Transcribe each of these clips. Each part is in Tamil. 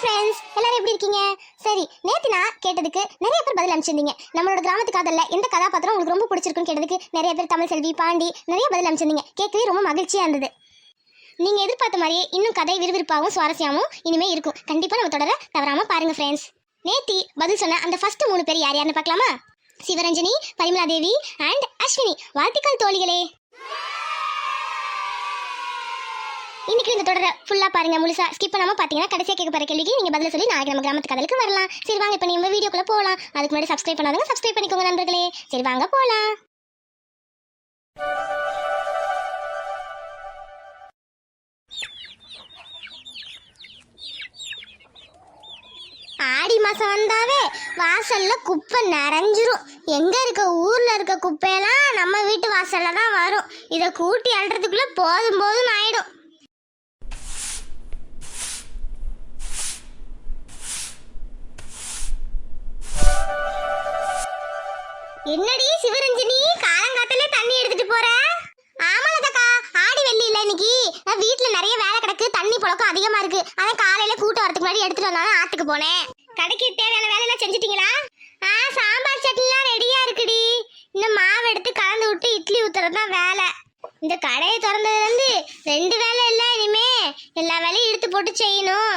ஃப்ரெண்ட்ஸ் எல்லாரும் எப்படி இருக்கீங்க? சரி நேத்து நான் கேட்டதுக்கு நிறைய பேர் பதில் அனுப்பிச்சிருந்தீங்க. நம்மளோட கிராமத்து காதல்ல எந்த கதாபாத்திரம் உங்களுக்கு ரொம்ப பிடிச்சிருக்குன்னு கேட்டதுக்கு நிறைய பேர் தமிழ் செல்வி பாண்டி நிறைய பதில் அனுப்பிச்சிருந்தீங்க. கேட்கவே ரொம்ப மகிழ்ச்சியா இருந்தது. நீங்க எதிர்பார்த்த மாதிரியே இன்னும் கதை விறுவிறுப்பாகவும் சுவாரஸ்யமாகவும் இனிமே இருக்கும். கண்டிப்பா நம்ம தொடர தவறாம பாருங்க ஃப்ரெண்ட்ஸ் நேத்தி பதில் சொன்ன அந்த ஃபர்ஸ்ட் மூணு பேர் யார் யாருன்னு பார்க்கலாமா? சிவரஞ்சனி பரிமலா தேவி அண்ட் அஸ்வினி. வாழ்த்துக்கள் தோழிகளே. இன்னைக்கு இந்த தொடர ஃபுல்லா பாருங்க. முழுசா ஸ்கிப் பண்ணாம பாத்தீங்கன்னா கடைசியா கேட்க போற கேள்விக்கு நீங்க பதில் சொல்லி நாளைக்கு நம்ம கிராமத்து கதலுக்கு வரலாம். சரி வாங்க இப்ப நம்ம வீடியோக்குள்ள போலாம். அதுக்கு முன்னாடி சப்ஸ்கிரைப் பண்ணாதவங்க சப்ஸ்கிரைப் பண்ணிக்கோங்க நண்பர்களே. சரி வாங்க போலாம். ஆடி மாசம் வந்தாவே வாசல்ல குப்பை நிறைஞ்சிரும். எங்க இருக்க ஊர்ல இருக்க குப்பையெல்லாம் நம்ம வீட்டு வாசல்ல தான் வரும். இதை கூட்டி அழுறதுக்குள்ள போதும் போதும் ஆயிடும். என்னடி சிவரஞ்சனி காலங்காத்தாலே தண்ணி எடுத்துட்டு போற? ஆமாலதாக்கா ஆடி வெள்ளி இல்ல இன்னைக்கு. வீட்டுல நிறைய வேலை கிடக்கு தண்ணி புழக்கம் அதிகமா இருக்கு. அதான் காலையில கூட்டம் வரதுக்கு முன்னாடி எடுத்துட்டு வந்தாலும் ஆத்துக்கு போனேன். கடைக்கு தேவையான வேலை எல்லாம் செஞ்சுட்டீங்களா? ஆ சாம்பார் சட்னிலாம் ரெடியா இருக்குடி. இன்னும் மாவு எடுத்து கலந்து விட்டு இட்லி ஊத்துறது தான் வேலை. இந்த கடையை திறந்ததுல இருந்து ரெண்டு வேலை இல்ல இனிமே. எல்லா வேலையும் எடுத்து போட்டு செய்யணும்.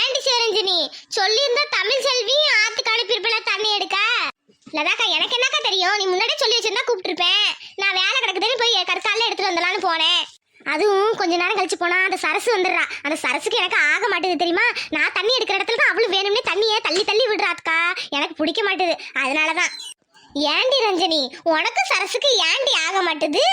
ஏன்டி சிவரஞ்சனி சொல்லியிருந்தா தமிழ் செல்வி ஆத்துக்கு அனுப்பியிருப்பல தண்ணி எடுக்க. லதாக்கா எனக்கு என்னக்கா தெரியும்? நீ முன்னாடியே சொல்லி வச்சிருந்தா கூப்பிட்டுருப்பேன் நான் வேலை கிடக்குதுன்னு போய் கற்காலில் எடுத்துட்டு வந்தலான்னு போனேன். அதுவும் கொஞ்ச நேரம் கழிச்சு போனா அந்த சரசு வந்துடுறா. அந்த சரசுக்கு எனக்கு ஆக மாட்டேது தெரியுமா? நான் தண்ணி எடுக்கிற இடத்துல தான் அவளும் வேணும்னே தண்ணியை தள்ளி தள்ளி விடுறாத்க்கா எனக்கு பிடிக்க மாட்டேது. அதனாலதான். ஏண்டி ரஞ்சனி உனக்கு சரசுக்கு ஏண்டி ஆக மாட்டுது?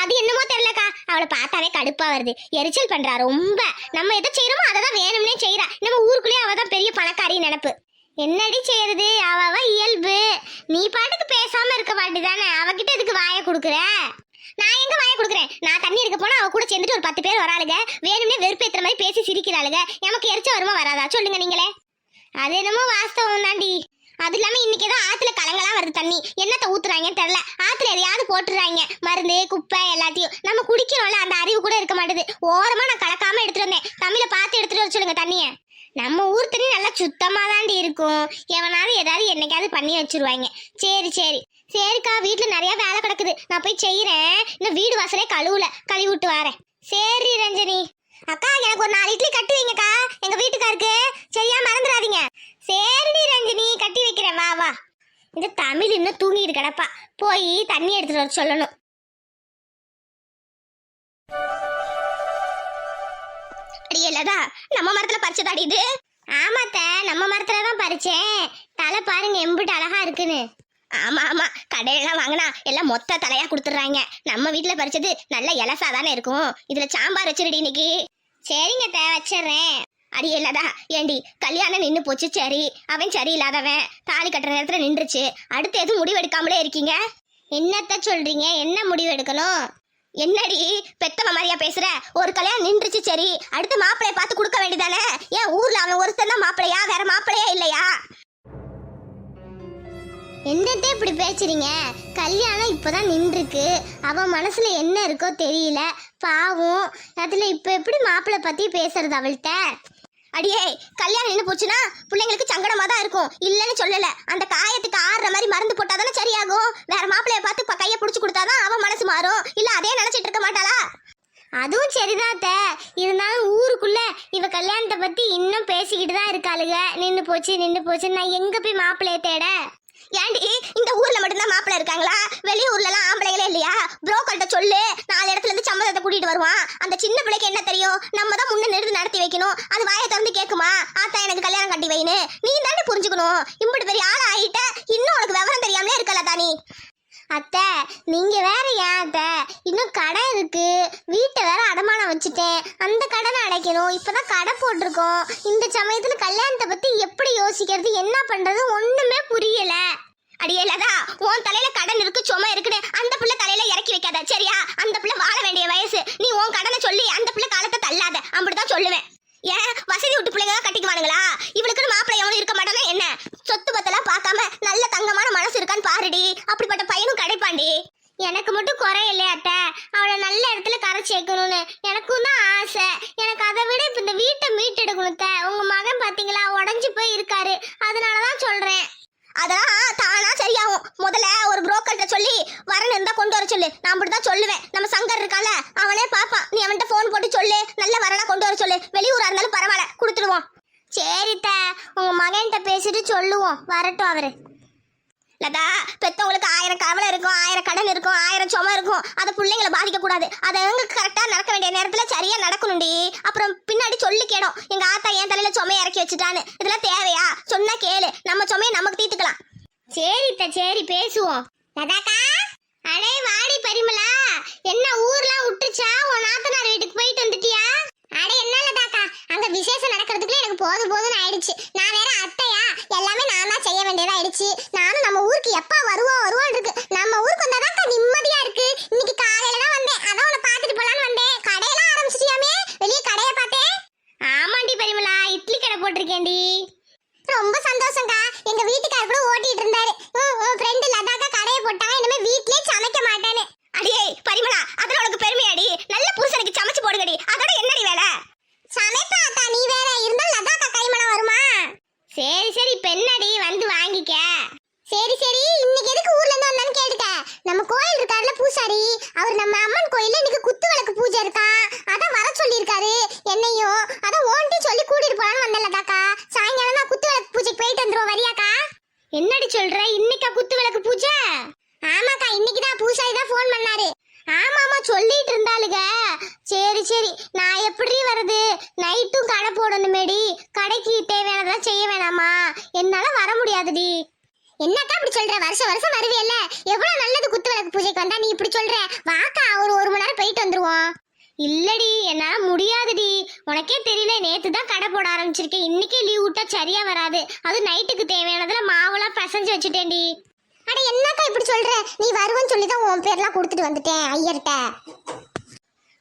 அது என்னமோ தெரியலக்கா. அவளை பார்த்தாவே கடுப்பா வருது. எரிச்சல் பண்றா ரொம்ப. நம்ம எதை செய்யறோமோ அதை தான் வேணும்னே செய்யறா நம்ம ஊருக்குள்ளேயே அவ தான் பெரிய பணக்காரி நினப்பு. என்னடி செய்யறது? அவ இயல்பு. நீ பாட்டுக்கு பேசாம இருக்க மாட்டுதானே அவகிட்ட எதுக்கு வாயை கொடுக்குற? நான் எங்க வாயை கொடுக்குறேன்? நான் தண்ணி எடுக்க போனா அவ கூட சேர்ந்துட்டு ஒரு பத்து பேர் வராளுங்க வேணும்னே வெறுப்பேத்துற மாதிரி பேசி சிரிக்கிறாளுங்க நமக்கு எரிச்ச வருமா வராதா? சொல்லுங்க நீங்களே. அது என்னமோ வாஸ்தவம் தாண்டி. அது இல்லாம இன்னைக்கு ஏதோ ஆத்துல கலங்கலாம் வருது தண்ணி. என்னத்த ஊத்துறாங்கன்னு தெரியல. ஆத்துல எதையாவது போட்டுறாங்க மருந்து குப்பை எல்லாத்தையும். நம்ம குடிக்கிறோம்ல அந்த அறிவு கூட இருக்க மாட்டேது. ஓரமா நான் கலக்காம எடுத்துட்டு வந்தேன். தமிழ பார்த்து எடுத்துட்டு வர சொல்லுங்க தண்ணிய. நம்ம ஊர் தண்ணி நல்லா சுத்தமாக தாண்டி இருக்கும். எவனாவது ஏதாவது என்னைக்காவது பண்ணி வச்சிருவாங்க. சரி சரி. சரிக்கா வீட்டில் நிறையா வேலை கிடக்குது. நான் போய் செய்கிறேன் இன்னும் வீடு வாசலே கழுவுல. கழுவி விட்டு வரேன். சரி ரஞ்சனி. அக்கா எனக்கு ஒரு நாலு இட்லி கட்டி வைங்கக்கா. எங்கள் வீட்டுக்காருக்கு. சரியா மறந்துடாதீங்க. சரிடி ரஞ்சினி. கட்டி வைக்கிறேன். வா வா. இந்த தமிழ் இன்னும் தூங்கிட்டு கிடப்பா. போய் தண்ணி எடுத்துட்டு வர சொல்லணும். அடியலதா நம்ம மரத்துல பறிச்சதாடி இது? ஆமாத்த நம்ம மரத்துல தான் பறிச்சேன். தலை பாருங்க எம்பிட்டு அழகா இருக்குன்னு. ஆமா ஆமா. கடையெல்லாம் வாங்கினா எல்லாம் மொத்த தலையா கொடுத்துட்றாங்க. நம்ம வீட்ல பறிச்சது நல்ல இலசா தானே இருக்கும். இதுல சாம்பார் வச்சிருடி இன்னைக்கு. சரிங்க தே வச்சிடுறேன். அடி இல்லதா ஏண்டி கல்யாணம் நின்னு போச்சு சரி. அவன் சரியில்லாதவன். தாலி கட்டுற நேரத்துல நின்றுச்சு. அடுத்து எதுவும் முடிவு எடுக்காமலே இருக்கீங்க? என்னத்த சொல்றீங்க? என்ன முடிவு எடுக்கணும்? என்னடி பெத்தவ மாதிரியா பேசுற? ஒரு கல்யாணம் நின்றுச்சு சரி அடுத்து மாப்பிளைய பார்த்து கொடுக்க வேண்டியதானே? ஏன் ஊர்ல அவன் ஒருத்தன் தான் மாப்பிளையா வேற மாப்பிளையா இல்லையா? என்னத்த இப்படி பேசுறீங்க? கல்யாணம் இப்பதான் நின்றுருக்கு. அவன் மனசுல என்ன இருக்கோ தெரியல. பாவம். அதுல இப்ப எப்படி மாப்பிள்ளை பத்தி பேசுறது அவள்கிட்ட? அடியே கல்யாணம் நின்று போச்சுன்னா பிள்ளைங்களுக்கு சங்கடமா தான் இருக்கும். இல்லைன்னு சொல்லல. அந்த காயத்துக்கு ஆறுற மாதிரி மருந்து போட்டாதானே சரியாகும். வேற மாப்பிள்ளைய பார்த்து இப்போ கையை பிடிச்சி கொடுத்தாதான் அவன் மனசு மாறும். இல்ல அதே நினைச்சிட்டு இருக்க மாட்டாளா? அதுவும் சரிதான் இருந்தாலும் ஊருக்குள்ள இவ கல்யாணத்தை பத்தி இன்னும் பேசிக்கிட்டு தான் இருக்காளுங்க. நின்று போச்சு நின்று போச்சு நான் எங்க போய் மாப்பிள்ளைய தேட? ஏண்டி இந்த ஊர்ல மட்டும்தான் மாப்பிள்ளை இருக்காங்களா? வெளியூர்ல எல்லாம் ஆம்பளைகளே இல்லையா? புரோக்கர்கிட்ட சொல்லு நாலு இடத்துல இருந்து சம்பளத்தை கூட்டிட்டு வருவான். அந்த சின்ன பிள்ளைக்கு என்ன தெரியும்? நம்ம தான் முன்ன நிறுத்தி நடத்தி வைக்கணும். அது வாயை திறந்து கேட்குமா ஆத்தா எனக்கு கல்யாணம் கட்டி வைன்னு. நீ தானே புரிஞ்சுக்கணும். இப்படி பெரிய ஆள் இன்னும் உனக்கு விவரம் தெரியாமலே இருக்கல தானி அத்தை நீங்க வேற ஏன் அத்தை? இன்னும் கடை இருக்கு. வீட்டை வேற அடமானம் வச்சுட்டேன். அந்த கடனை அடைக்கணும். இப்பதான் கடை போட்டிருக்கோம். இந்த சமயத்துல கல்யாணத்தை பத்தி எப்படி யோசிக்கிறது என்ன பண்றது ஒண்ணுமே புரியல. அடியலதா உன் தலையில கடன் இருக்கு சும்மா இருக்குன்னு அந்த பிள்ளை தலையில இறக்கி வைக்காத சரியா? அந்த பிள்ளை வாழ வேண்டிய வயசு. நீ உன் கடனை சொல்லி அந்த பிள்ளை காலத்தை தள்ளாத. அப்படிதான் சொல்லுவேன். ஏன் வசதி விட்டு பிள்ளைங்க கட்டிக்குவானுங்களா? இவளுக்குன்னு மாப்பிள்ளை எவனும் இருக்க மாட்டானா என்ன? சொத்து பத்தெல்லாம் பார்க்காம நல்ல தங்கமான மனசு இருக்கான்னு பாருடி. அப்படிப்பட்ட பையனும் கிடைப்பாண்டி எனக்கு மட்டும் குறை இல்லையா அத்தை. அவளை நல்ல இடத்துல கரை சேர்க்கணும்னு எனக்கும் தான் ஆசை. எனக்கு அதை விட இப்போ இந்த வீட்டை மீட்டெடுக்கணும் த உங்க மகன் பாத்தீங்களா உடஞ்சி போய் இருக்காரு. அதனாலதான் சொல்றேன். அதெல்லாம் தானா சரியாகும். முதல்ல ஒரு புரோக்கர்கிட்ட சொல்லி வரணும் இருந்தா கொண்டு வர சொல்லு. நான் அப்படிதான் சொல்லுவேன். நம்ம சங்கர் இருக்கால அவனே பாப்பான் நீ அவன்கிட்ட ஃபோன் போட்டு சொல்லு. நல்ல வரனா கொண்டு வர சொல்லு. வெளியூரா இருந்தாலும் பரவாயில்ல கொடுத்துடுவோம். சரித்த உங்க மகன்கிட்ட பேசிட்டு சொல்லுவோம். வரட்டும் அவரு. லதா பெத்தவங்களுக்கு ஆயிரம் கவலை இருக்கும் ஆயிரம் கடன் இருக்கும் ஆயிரம் சுமை இருக்கும். அதை பிள்ளைங்களை பாதிக்க கூடாது அதை எங்க கரெக்டா நடக்க வேண்டிய நேரத்துல சரியா நடக்கணும்டி. அப்புறம் பின்னாடி சொல்லி கேடும். எங்க ஆத்தா என் தலையில சுமையை இறக்கி வச்சுட்டான்னு. இதெல்லாம் தேவையா? சொன்னா கேளு. நம்ம சுமையை நமக்கு தீர்த்துக்கலாம். சரித்த சரி பேசுவோம். லதாக்கா அடே வாடி பரிமலா என்ன ஊர்லாம் விட்டுச்சா உன் நாத்தனார் வீட்டுக்கு போயிட்டு வந்துட்டியா? அட என்ன லதாக்கா அங்க விசேஷம் நடக்கிறதுக்குள்ள எனக்கு போதும் போதும்னு ஆயிடுச்சு. நான் வேற அத்தையா? எல்லாமே நான் தான் செய்ய வேண்டியதா ஆயிடுச்சு. நானும் நம்ம ஊருக்கு எப்ப வருவோம் வருவோம் இருக்கு. நம்ம ஊருக்கு வந்தாதாக்கா நிம்மதியா இருக்கு. இன்னைக்கு காலையில தான் வந்தேன். அதான் உன்னை பார்த்துட்டு போலான்னு வந்தேன். கடையெல்லாம் ஆரம்பிச்சிட்டியாமே? வெளியே கடையை பார்த்தேன் ஆமாண்டி பரிமளா இட்லி கடை போட்டிருக்கேன்டி. ரொம்ப சந்தோஷம்க்கா. எங்க வீட்டுக்காரர் கூட ஓட்டிட்டு இருந்தாரு உம், உன் ஃப்ரெண்டு லதாக்கா கடையை போட்டாங்க இனிமே வீட்லயே சமைக்க மாட்டேன்னு அடியே பரிமளா அதுல உனக்கு பெருமையாடி நல்ல புருஷனுக்கு சமைச்சு போடுங்கடி அதோட என்னடி வேலை சமைப்பா அத்தா நீ வேற இருந்தாலும் லதாக்கா கைமணம் வருமா சரி சரி பெண்ணடி வந்து வாங்கிக்க சரி சரி இன்னைக்கு எதுக்கு ஊர்ல இருந்து வந்தான்னு கேட்டுக்க நம்ம கோயில் இருக்காருல பூசாரி அவர் நம்ம அம்மன் கோயில்ல இன்னைக்கு குத்து விளக்கு பூஜை இருக்கா அதான் வர சொல்லியிருக்காரு என்னையும் அதான் ஓன்ட்டி சொல்லி கூட்டிட்டு போலான்னு வந்தேன் லதாக்கா சாயங்காலம் நான் குத்து விளக்கு பூஜைக்கு போயிட்டு வந்துருவோம் வரியாக்கா என்னடி சொல்ற இன்னைக்கா குத்து விளக்கு பூஜை ஆமாக்கா இன்னைக்கு தான் பூசாரி தான் ஃபோன் பண்ணாரு ஆமாமா சொல்லிட்டு இருந்தாளுங்க சரி சரி நான் எப்படி வர்றது நைட்டும் கடை போடணுமேடி. கடைக்கு தேவையானதெல்லாம் செய்ய வேணாமா? என்னால வர முடியாதுடி. என்னக்கா இப்படி சொல்ற? வருஷம் வருஷம் வருவியல்ல எவ்வளவு நல்லது குத்து விளக்கு பூஜைக்கு வந்தா நீ இப்படி சொல்ற? வாக்கா ஒரு ஒரு மணி நேரம் போயிட்டு வந்துருவோம். இல்லடி என்னால முடியாதுடி. உனக்கே தெரியல நேத்து தான் கடை போட ஆரம்பிச்சிருக்கேன். இன்னைக்கே லீவ் விட்டா சரியா வராது. அது நைட்டுக்கு தேவையானதுல மாவெல்லாம் பசஞ்சு வச்சுட்டேன்டி. அட என்னக்கா இப்படி சொல்ற? நீ வருவன்னு சொல்லி தான் உன் பேர்லாம் கொடுத்துட்டு வந்துட்டேன் ஐயர்கிட்ட.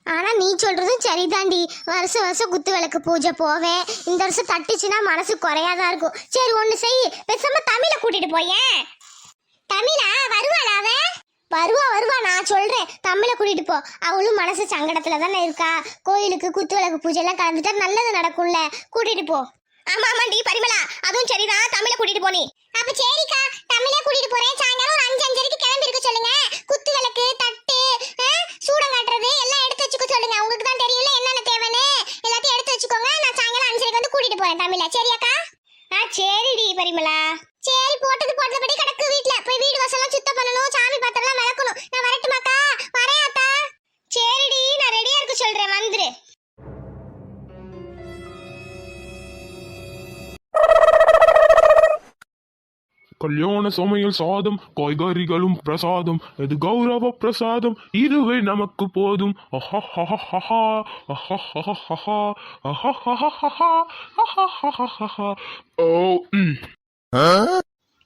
ஆனா நீ சொல்றதும் சரிதாண்டி. வருஷம் வருஷம் குத்து விளக்கு பூஜை போவேன் இந்த வருஷம் தட்டுச்சுன்னா மனசு குறையாதான் இருக்கும். சரி ஒண்ணு செய். பேசாம தமிழை கூட்டிட்டு போயேன் தமிழா வருவாளா அவ? வருவா வருவா நான் சொல்றேன். தமிழை கூட்டிட்டு போ. அவளும் மனசு சங்கடத்துல தானே இருக்கா. கோயிலுக்கு குத்து விளக்கு பூஜை எல்லாம் கலந்துட்டா நல்லது நடக்கும்ல. கூட்டிட்டு போ. ஆமா ஆமாண்டி பரிமளா. அதுவும் சரிதான். தமிழை கூட்டிட்டு போனி அப்ப சரிக்கா தமிழ கூட்டிட்டு போறேன். சாயங்காலம் ஒரு அஞ்சு அஞ்சரைக்கு கிளம்பி இருக்க சொல்லுங்க. குத்து விளக்கு தட்டு சூடம் காட்டுறது எல்லாம் எடுத்து வச்சுக்க சொல்லுங்க. உங்களுக்கு தான் தெரியும்ல என்னென்ன தேவைன்னு. எல்லாத்தையும் எடுத்து வச்சுக்கோங்க. நான் சாயங்காலம் அஞ்சரைக்கு வந்து கூட்டிட்டு போறேன் தமிழ. சரியாக்கா? ஆ சரிடி பரிமளா. சரி போட்டது போட்டபடி கிடக்கு வீட்ல. போய் வீடு வாசல்லாம் சுத்தம் பண்ணணும். சாமி பாத்திரம்லாம் விளக்கணும். நான் வரட்டுமாக்கா? வரேன் அத்தா. சரிடி நான் ரெடியா இருக்க சொல்றேன். வந்துரு. கல்யாண சமையல் சாதம் காய்கறிகளும் பிரசாதம். இது கௌரவ பிரசாதம். இதுவே நமக்கு போதும்.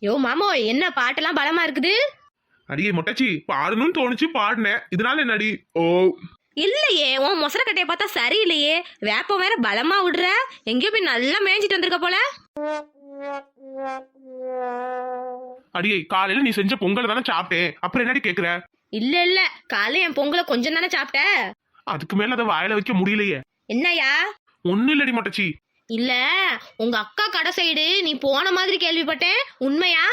யோ மாமோ என்ன பாட்டெல்லாம் பலமா இருக்குது? அடியே மொட்டச்சி பாடணும்னு தோணுச்சு பாடினேன். இதனால என்னடி? ஓ. இல்லையே உன் மொசரக்கட்டையை பார்த்தா சரியில்லையே. வேப்பம் வேற பலமா விடுற. எங்கேயோ போய் நல்லா மேய்ஞ்சிட்டு வந்திருக்க போல. அடியே காலையில நீ செஞ்ச பொங்கலை தானே சாப்பிட்டேன். அப்புறம் என்னடி கேக்குற? இல்ல இல்ல. காலைல என் பொங்கலை கொஞ்சம் தானே சாப்பிட்ட. அதுக்கு மேல அதை வாயில வைக்க முடியலையே. என்னய்யா? ஒண்ணு இல்லடி மொட்டச்சி. இல்ல. உங்க அக்கா கடை சைடு நீ போன மாதிரி கேள்விப்பட்டேன். உண்மையா?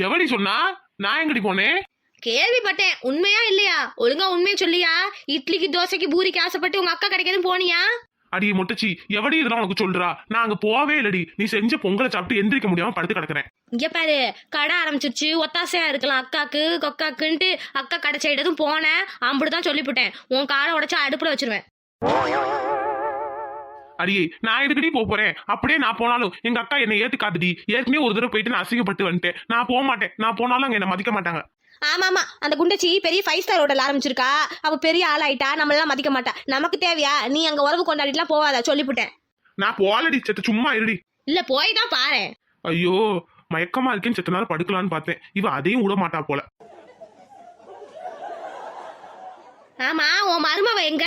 எவடி சொன்னா? நான் எங்கடி போனேன்? கேள்விப்பட்டேன். உண்மையா இல்லையா? ஒழுங்கா உண்மையை சொல்லியா? இட்லிக்கு தோசைக்கு பூரிக்கு ஆசைப்பட்டு உங்க அக்கா கடைக்கு எதுவும் போனியா? அடியே மொட்டச்சி. எவடி இதெல்லாம் உனக்கு சொல்றா? நான் அங்க போவே இல்லடி. நீ செஞ்ச பொங்கலை சாப்பிட்டு எந்திரிக்க முடியாம படுத்து கிடக்குறேன். இங்க பாரு கடை ஆரம்பிச்சிருச்சு. ஒத்தாசையா இருக்கலாம். அக்காக்கு கொக்காக்குன்ட்டு அக்கா கடை எதுவும் போனேன். அம்பிடுதான் சொல்லிவிட்டேன் உன் காலை உடைச்சு அடுப்புல வச்சிருவேன். அடியே நான் எதுக்கடி போக போறேன்? அப்படியே நான் போனாலும் எங்க அக்கா என்னை ஏத்துக்காதுடி. ஏற்கனவே ஒரு தடவை போயிட்டு நான் அசிங்கப்பட்டு வந்துட்டேன். நான் போக மாட்டேன் நான் போனாலும் அங்க என்ன மதிக்க மாட்டாங்க. ஆமா ஆமா அந்த குண்டச்சி பெரிய ஃபைவ் ஸ்டார் ஹோட்டல் ஆரம்பிச்சிருக்கா. அவ பெரிய ஆளாயிட்டா நம்மளெல்லாம் மதிக்க மாட்டா. நமக்கு தேவையா? நீ அங்க உறவு கொண்டாடிட்டுலாம் போவாத? சொல்லிவிட்டேன் நான் போகலடி செத்து சும்மா இருடி. இல்ல போய் தான் பாரு. ஐயோ மயக்கமா இருக்கேன்னு செத்த நேரம் படுக்கலான்னு பார்த்தேன். இவ அதையும் விட மாட்டா போல. ஆமா உன் மருமவ எங்க?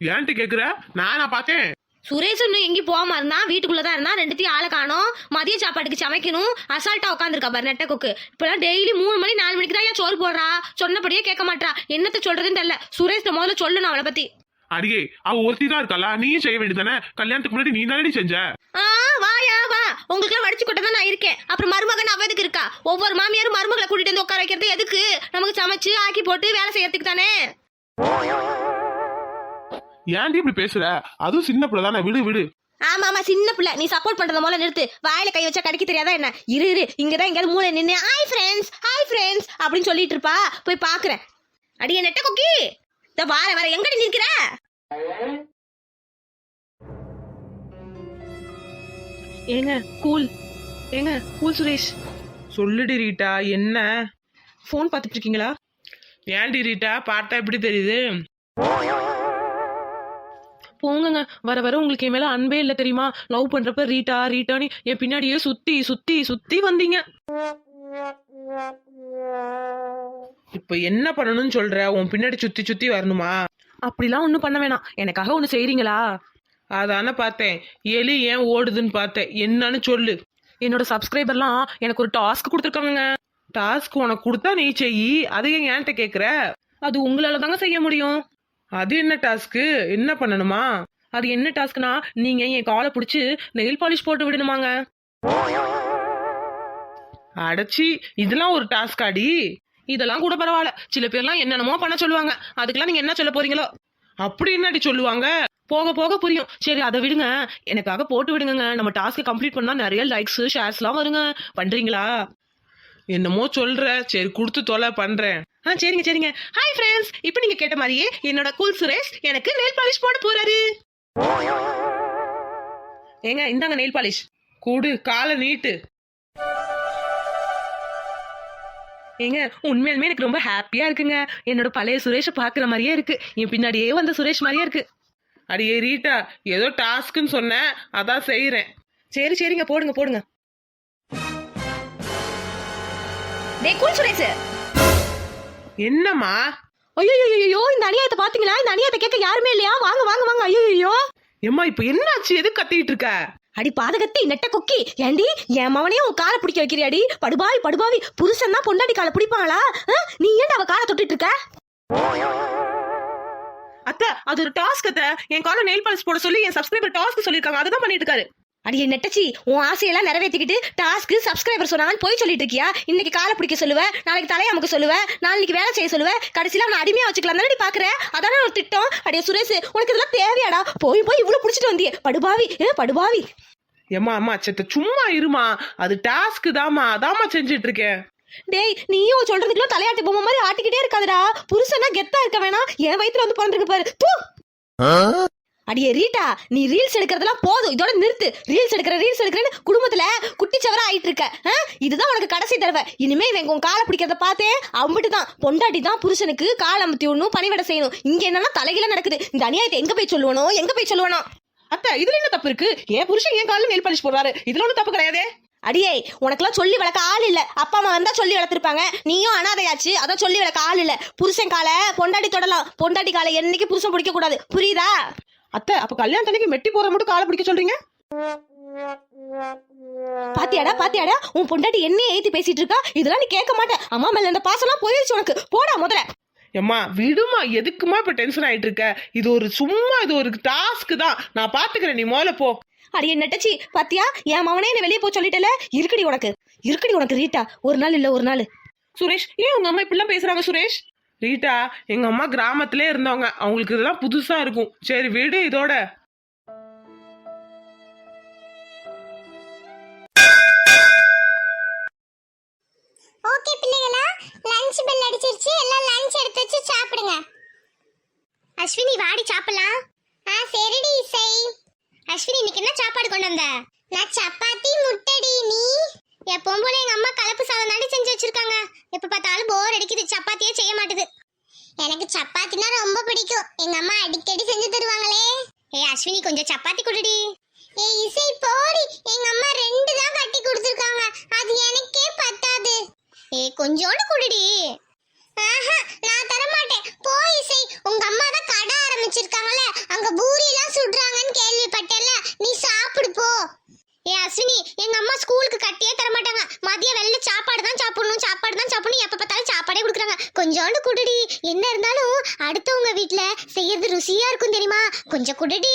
ஏன்ட்டு கேக்குற? நானா பார்த்தேன். சுரேஷ் இன்னும் எங்கேயும் போகாம இருந்தா வீட்டுக்குள்ளதான் இருந்தா ரெண்டுத்தையும் ஆளை காணோம். மதிய சாப்பாட்டுக்கு சமைக்கணும். அசால்ட்டா உட்காந்துருக்கா பாரு நெட்ட கொக்கு. இப்பெல்லாம் டெய்லி மூணு மணி நாலு மணிக்கு தான் ஏன் சோறு போடுறா? சொன்னபடியே கேட்க மாட்டா என்னத்த சொல்றதுன்னு தெரியல. சுரேஷ் முதல்ல சொல்லணும் அவளை பத்தி. அடியே அவ ஒருத்தி தான் இருக்கல நீயும் செய்ய வேண்டியதானே கல்யாணத்துக்கு முன்னாடி நீ தானடி செஞ்ச? ஆ வாயா வா. உங்களுக்கு வடிச்சு கொட்ட தான் நான் இருக்கேன். அப்புறம் மருமகன் அவ எதுக்கு இருக்கா? ஒவ்வொரு மாமியாரும் மருமகளை கூட்டிட்டு வந்து உட்கார வைக்கிறது எதுக்கு? நமக்கு சமைச்சு ஆக்கி போட்டு வேலை செய்யறதுக்கு தானே? ஏன்டி இப்படி பேசுற? அதுவும் சின்ன பிள்ளை தானே. விடு விடு. ஆமா ஆமா சின்ன பிள்ளை. நீ சப்போர்ட் பண்றத போல நிறுத்து. வாயில கை வச்சா கடிக்க தெரியாதா என்ன? இரு இரு. இங்கதான் எங்கேயாவது மூளை நின்று ஹாய் ஃப்ரெண்ட்ஸ் ஹாய் ஃப்ரெண்ட்ஸ் அப்படின்னு சொல்லிட்டு இருப்பா. போய் பாக்குறேன். அடியே நெட்ட கொக்கி? இந்த வார வர எங்கடி நிற்கிற? ஏங்க கூல் ஏங்க கூல் சுரேஷ். சொல்லுடி ரீட்டா என்ன? ஃபோன் பார்த்துட்டு இருக்கீங்களா? ஏன்டி ரீட்டா பார்த்தா எப்படி தெரியுது? போங்கங்க. வர வர உங்களுக்கு என் மேல அன்பே இல்லை தெரியுமா? லவ் பண்றப்ப ரீட்டா ரீட்டான்னு என் பின்னாடியே சுத்தி சுத்தி சுத்தி வந்தீங்க. இப்ப என்ன பண்ணணும்னு சொல்ற? உன் பின்னாடி சுத்தி சுத்தி வரணுமா? அப்படிலாம் ஒன்றும் பண்ண வேணாம். எனக்காக ஒன்று செய்றீங்களா? அதானே பார்த்தேன். எலி ஏன் ஓடுதுன்னு பார்த்தேன். என்னன்னு சொல்லு. என்னோட சப்ஸ்கிரைபர்லாம் எனக்கு ஒரு டாஸ்க் கொடுத்துருக்காங்க டாஸ்க் உனக்கு கொடுத்தா நீ செய். அதை ஏன் என்கிட்ட கேக்குற? அது உங்களால தாங்க செய்ய முடியும். அது என்ன டாஸ்க்கு என்ன பண்ணணுமா? அது என்ன டாஸ்க்னா நீங்க என் காலை பிடிச்சி நெயில் பாலிஷ் போட்டு விடணுமாங்க. அடைச்சி இதெல்லாம் ஒரு டாஸ்க் ஆடி. இதெல்லாம் கூட பரவாயில்ல. சில பேர்லாம் என்னென்னமோ பண்ண சொல்லுவாங்க. அதுக்கெல்லாம் நீங்க என்ன சொல்ல போறீங்களோ? அப்படி என்னடி சொல்லுவாங்க? போக போக புரியும். சரி அதை விடுங்க. எனக்காக போட்டு விடுங்க நம்ம டாஸ்க் கம்ப்ளீட் பண்ணா நிறைய லைக்ஸ் ஷேர்ஸ்லாம் வருங்க. பண்றீங்களா? என்னமோ சொல்ற. சரி கொடுத்து தொலை பண்றேன். ஆ சரிங்க சரிங்க. ஹாய் ஃப்ரெண்ட்ஸ் இப்போ நீங்க கேட்ட மாதிரியே என்னோட கூல் சுரேஷ் எனக்கு நெயில் பாலிஷ் போட போறாரு. ஏங்க இந்தாங்க நெயில் பாலிஷ் கூடு காலை நீட்டு. ஏங்க உண்மையாலுமே எனக்கு ரொம்ப ஹாப்பியா இருக்குங்க. என்னோட பழைய சுரேஷை பாக்குற மாதிரியே இருக்கு. என் பின்னாடியே வந்த சுரேஷ் மாதிரியே இருக்கு. அடியே ரீட்டா ஏதோ டாஸ்க்னு சொன்னேன் அதான் செய்யறேன் சரி சரிங்க போடுங்க போடுங்க. டேய் கூல் சுரேஷ் என்னம்மா? ஐயோ ஐயோ இந்த அநியாயத்தை பாத்தீங்களா இந்த அநியாயத்தை கேட்க யாருமே இல்லையா? வாங்க வாங்க வாங்க ஐயோ ஐயோ ஏம்மா இப்ப என்னாச்சு? எது கத்திட்டு இருக்க? அடி பாதகத்தி நெட்ட கொக்கி. ஏண்டி என் மவனே உன் காலை பிடிக்க வைக்கிறியாடி? படுபாவி படுபாவி. புருஷன் தான் பொண்டாடி காலை பிடிப்பாங்களா? நீ ஏன்டா அவ காலை தொட்டுட்டு இருக்க? அத்தை அது ஒரு டாஸ்க் அத்தை. என் கால நெயில் பாலிஷ் போட சொல்லி என் சப்ஸ்கிரைபர் டாஸ்க் சொல்லிருக்காங்க அதுதான் பண்ணிட்டு இருக்காரு. அடி நெட்டச்சி உன் ஆசையெல்லாம் நிறைவேற்றிக்கிட்டு டாஸ்க்கு சப்ஸ்கிரைபர் சொன்னாங்கன்னு போய் சொல்லிட்டு இருக்கியா? இன்னைக்கு காலை பிடிக்க சொல்லுவ நாளைக்கு தலையை அமுக்க சொல்லுவ நாளைக்கு வேலை செய்ய சொல்லுவ கடைசியில அவனை அடிமையா வச்சுக்கலாம் தானே பாக்குற? அதானே ஒரு திட்டம். அடியே சுரேஷ் உனக்கு இதெல்லாம் தேவையாடா. போய் போய் இவ்வளவு பிடிச்சிட்டு வந்தியே. படுபாவி ஏ படுபாவி. ஏம்மா அம்மா செத்த சும்மா இருமா. அது டாஸ்க் தாம்மா. அதாம்மா செஞ்சுட்டு இருக்கேன். டேய் நீயும் சொல்றதுக்குள்ள தலையாட்டி பொம்மை மாதிரி ஆட்டிக்கிட்டே இருக்காதடா. புருஷனா கெத்தா இருக்க வேணாம். என் வயித்துல வந்து பிறந்திருக்கு பாரு. தூ. அடியே ரீட்டா நீ ரீல்ஸ் எடுக்கிறதெல்லாம் போதும். இதோட நிறுத்து. ரீல்ஸ் எடுக்கிற ரீல்ஸ் எடுக்கிறேன்னு குடும்பத்துல குட்டிச்சவரா ஆயிட்டு இருக்க? இதுதான் உனக்கு கடைசி தடவை. இனிமே இவன் உன் காலை பிடிக்கிறத பார்த்தே அம்பிட்டு தான் பொண்டாட்டி தான் புருஷனுக்கு கால் அமுத்தி விடணும் பணிவிட செய்யணும். இங்க என்னன்னா தலைகீழ நடக்குது. இந்த அநியாயத்தை எங்க போய் சொல்லுவனோ? எங்க போய் சொல்லுவனோ? அத்தை இதுல என்ன தப்பு இருக்கு? என் புருஷன் என் காலில் நெயில் பாலிஷ் போடுறாரு. இதுல ஒன்றும் தப்பு கிடையாதே. அடியே உனக்கெல்லாம் சொல்லி வளர்க்க ஆள் இல்ல. அப்பா அம்மா வந்தா சொல்லி வளர்த்திருப்பாங்க. நீயும் அனாதையாச்சு. அதான் சொல்லி வளர்க்க ஆள் இல்ல. புருஷன் காலை பொண்டாட்டி தொடலாம். பொண்டாட்டி காலை என்னைக்கு புருஷன் பிடிக்க கூடாது புரியுதா? அத்தை அப்ப கல்யாணத்தன்னைக்கு மெட்டி போற மட்டும் காலை பிடிக்க சொல்றீங்க? பாத்தியாடா பாத்தியாடா உன் பொண்டாட்டி என்னைய ஏத்தி பேசிட்டு இருக்கா? இதெல்லாம் நீ கேட்க மாட்டேன் அம்மா மேல இந்த பாசம்லாம் போயிருச்சு உனக்கு. போடா முதல்ல. ஏம்மா விடுமா எதுக்குமா இப்ப டென்ஷன் ஆயிட்டு இருக்க? இது ஒரு சும்மா இது ஒரு டாஸ்க் தான். நான் பாத்துக்கிறேன் நீ முதல்ல போ. அடியே நெட்டச்சி பாத்தியா? என் மவனே என்ன வெளியே போய் சொல்லிட்டல இருக்குடி உனக்கு. இருக்குடி உனக்கு ரீட்டா. ஒரு நாள் இல்ல ஒரு நாள். சுரேஷ் ஏன் உங்க அம்மா இப்படிலாம் பேசுறாங்க சுரேஷ்? ரீட்டா எங்க அம்மா கிராமத்திலே இருந்தவங்க. அவங்களுக்கு இதெல்லாம் புதுசா இருக்கும். சரி வீடு இதோட. ஓகே பிள்ளைகளா லஞ்ச் பெல் அடிச்சிருச்சு. எல்லாம் லஞ்ச் எடுத்து வச்சு சாப்பிடுங்க. அஸ்வினி வாடி சாப்பிடலாம். ஆ சரிடி இசை. அஸ்வினி இன்னைக்கு என்ன சாப்பாடு கொண்டு வந்த? நான் சப்பாத்தி முட்டடி நீ? எப்பவும் போல எங்க அம்மா கலப்பு சாதம் தாண்டி செஞ்சு வச்சிருக்காங்க. எப்ப பார்த்தாலும் போர் அடிக்குது சப்பாத்தியே செய்ய மாட்டுது. எனக்கு சப்பாத்தினா ரொம்ப பிடிக்கும். எங்க அம்மா அடிக்கடி செஞ்சு தருவாங்களே. ஏய் அஸ்வினி கொஞ்சம் சப்பாத்தி குடுடி. ஏய் இசை போடி. எங்க அம்மா ரெண்டு தான் கட்டி கொடுத்துருக்காங்க. அது எனக்கே பத்தாது. ஏய் கொஞ்சோண்டு குடுடி. ஆஹா நான் தர மாட்டேன் போ இசை உங்க அம்மா தான் கடை ஆரம்பிச்சிருக்காங்கல்ல அங்க பூரி எல்லாம் சுடுறாங்கன்னு கேள்விப்பட்டேன்ல நீ சாப்பிடு போ ஏ அஸ்வினி எங்க அம்மா ஸ்கூலுக்கு கட்டியே தர மாட்டாங்க மதியம் வெளில சாப்பாடு தான் சாப்பிடணும் சாப்பாடு தான் சாப்பிடணும் எப்ப பார்த்தாலும் சாப்பாடே கொடுக்குறாங்க கொஞ்சோண்டு குடுடி என்ன இருந்தாலும் அடுத்தவங்க வீட்ல செய்யறது எம்புட்டு ருசியா இருக்கும் தெரியுமா? கொஞ்சம் குடுடி.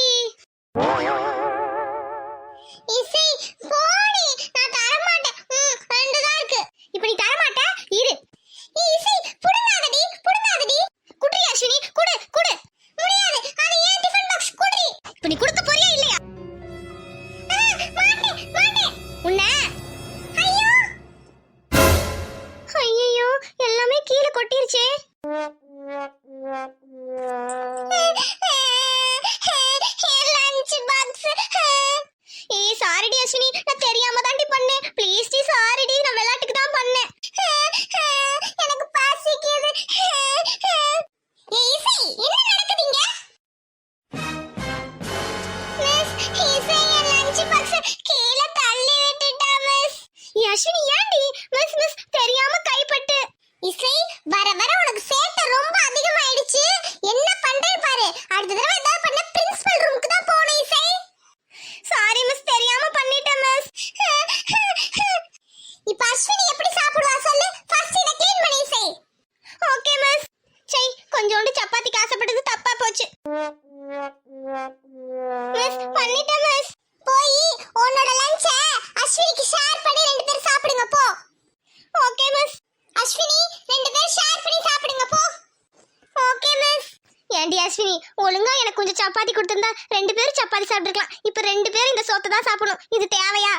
பேரும் தான் சாப்பிடணும். இது தேவையா?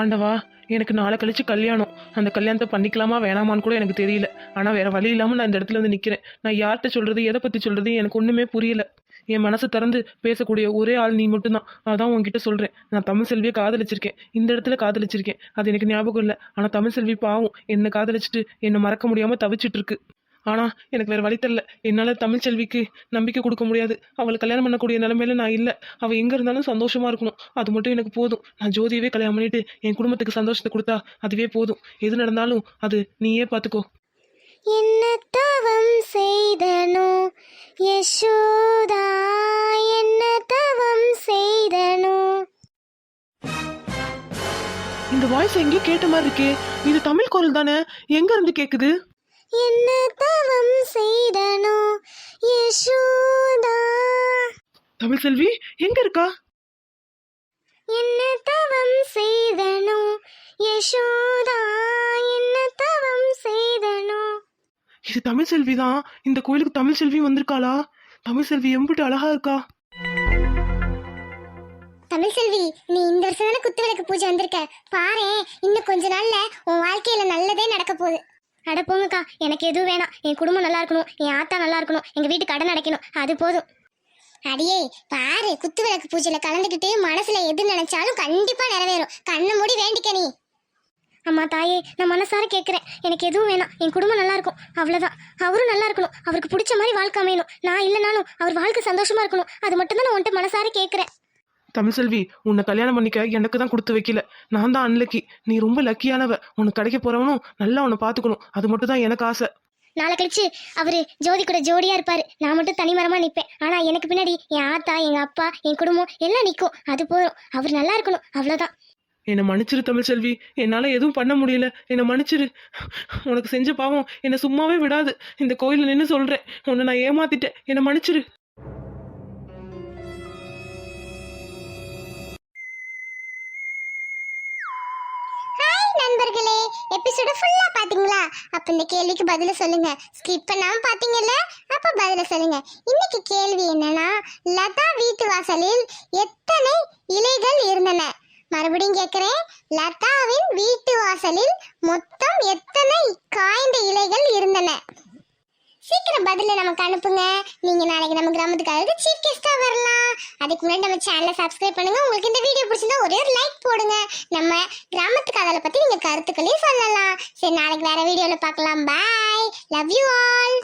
ஆண்டவா எனக்கு நாளை கழிச்சு கல்யாணம். அந்த கல்யாணத்தை பண்ணிக்கலாமா வேணாமான்னு கூட எனக்கு தெரியல. ஆனா வேற வழி இல்லாமல் நான் இந்த இடத்துல வந்து நிக்கிறேன். நான் யார்கிட்ட சொல்றது எதை பத்தி சொல்றது எனக்கு ஒன்றுமே புரியல. என் மனசை திறந்து பேசக்கூடிய ஒரே ஆள் நீ மட்டும்தான். அதான் உன்கிட்ட சொல்கிறேன் நான் தமிழ் செல்வியை காதலிச்சிருக்கேன். இந்த இடத்துல காதலிச்சிருக்கேன். அது எனக்கு ஞாபகம் இல்லை. ஆனால் தமிழ் செல்வி பாவம். என்னை காதலிச்சிட்டு என்னை மறக்க முடியாமல் தவிச்சிட்டு இருக்கு ஆனால் எனக்கு வேறு வழி தெரில என்னால் தமிழ் செல்விக்கு நம்பிக்கை கொடுக்க முடியாது. அவளை கல்யாணம் பண்ணக்கூடிய நிலைமையில நான் இல்லை. அவள் எங்கே இருந்தாலும் சந்தோஷமாக இருக்கணும். அது மட்டும் எனக்கு போதும். நான் ஜோதியவே கல்யாணம் பண்ணிட்டு என் குடும்பத்துக்கு சந்தோஷத்தை கொடுத்தா அதுவே போதும். எது நடந்தாலும் அது நீயே பார்த்துக்கோ என்ன தவம் செய்தனோ? யசோதா என்ன தவம் செய்தனோ? இந்த வாய்ஸ் எங்கேயோ கேட்ட மாதிரி இருக்கே. இது தமிழ் குரல் தானே? எங்க இருந்து கேக்குது? என்ன தவம் செய்தனோ? யசோதா. தமிழ் செல்வி எங்க இருக்கா? என்ன தவம் செய்தனோ? யசோதா என்ன இது தமிழ் செல்வி தான் இந்த கோயிலுக்கு தமிழ் செல்வி வந்திருக்காளா? தமிழ் செல்வி எம்பிட்டு அழகா இருக்கா? தமிழ் செல்வி நீ இந்த வருஷம் தானே குத்து விளக்கு பூஜை வந்திருக்க? பாரு இன்னும் கொஞ்ச நாள்ல உன் வாழ்க்கையில நல்லதே நடக்க போகுது. அட போங்கக்கா எனக்கு எதுவும் வேணாம். என் குடும்பம் நல்லா இருக்கணும் என் ஆத்தா நல்லா இருக்கணும் எங்க வீட்டு கடன் அடைக்கணும் அது போதும். அடியே பாரு குத்து விளக்கு பூஜையில கலந்துக்கிட்டு மனசுல எது நினைச்சாலும் கண்டிப்பா நிறைவேறும். கண்ணை மூடி வேண்டிக்க நீ. அம்மா தாயே நான் மனசார கேட்குறேன். எனக்கு எதுவும் வேணாம். என் குடும்பம் நல்லா இருக்கும் அவ்வளோதான் அவரும் நல்லா இருக்கணும். அவருக்கு பிடிச்ச மாதிரி வாழ்க்கை அமையணும். நான் இல்லைனாலும் அவர் வாழ்க்கை சந்தோஷமா இருக்கணும். அது மட்டும் தான் நான் உன்ட்ட மனசார கேட்குறேன். தமிழ் செல்வி உன்னை கல்யாணம் பண்ணிக்க எனக்கு தான் கொடுத்து வைக்கல. நான் தான் அன்லக்கி. நீ ரொம்ப லக்கியானவ. உனக்கு கிடைக்க போறவனும் நல்லா உன்னை பாத்துக்கணும். அது மட்டும் தான் எனக்கு ஆசை. நாளை கழிச்சு அவரு ஜோதி கூட ஜோடியா இருப்பாரு. நான் மட்டும் தனிமரமா நிப்பேன். ஆனா எனக்கு பின்னாடி என் ஆத்தா எங்க அப்பா என் குடும்பம் எல்லாம் நிக்கும். அது போதும். அவர் நல்லா இருக்கணும். அவ்வளவுதான். என்னை மன்னிச்சிரு தமிழ் செல்வி. எதுவும் பண்ண முடியல. என்னை மன்னிச்சிரு. உனக்கு செஞ்ச பாவம் என்னை சும்மாவே விடாது. இந்த கோயிலில் நின்று சொல்கிறேன் உன்னை நான் ஏமாத்திட்டேன். என்னை மன்னிச்சிரு. நண்பர்களே. எபிசோட ஃபுல்லா பாத்தீங்களா? அப்ப இந்த கேள்விக்கு பதில சொல்லுங்க. ஸ்கிப் பண்ணாம பாத்தீங்கல்ல? அப்ப பதில சொல்லுங்க. இன்னைக்கு கேள்வி என்னன்னா லதா வீட்டு வாசலில் எத்தனை இலைகள் இருந்தன? மறுபடியும் கேட்கிறேன் லதாவின் வீட்டு வாசலில் மொத்தம் எத்தனை காய்ந்த இலைகள் இருந்தன? சீக்கிரம் பதில நமக்கு அனுப்புங்க. நீங்க நாளைக்கு நம்ம கிராமத்துக்காக சீஃப் கெஸ்டா வரலாம். அதுக்கு முன்னாடி நம்ம சேனலை சப்ஸ்கிரைப் பண்ணுங்க. உங்களுக்கு இந்த வீடியோ பிடிச்சிருந்தா ஒரே ஒரு லைக் போடுங்க. நம்ம கிராமத்து காதலை பத்தி நீங்க கருத்துக்களையும் சொல்லலாம். சரி நாளைக்கு வேற வீடியோல பார்க்கலாம். Bye love you all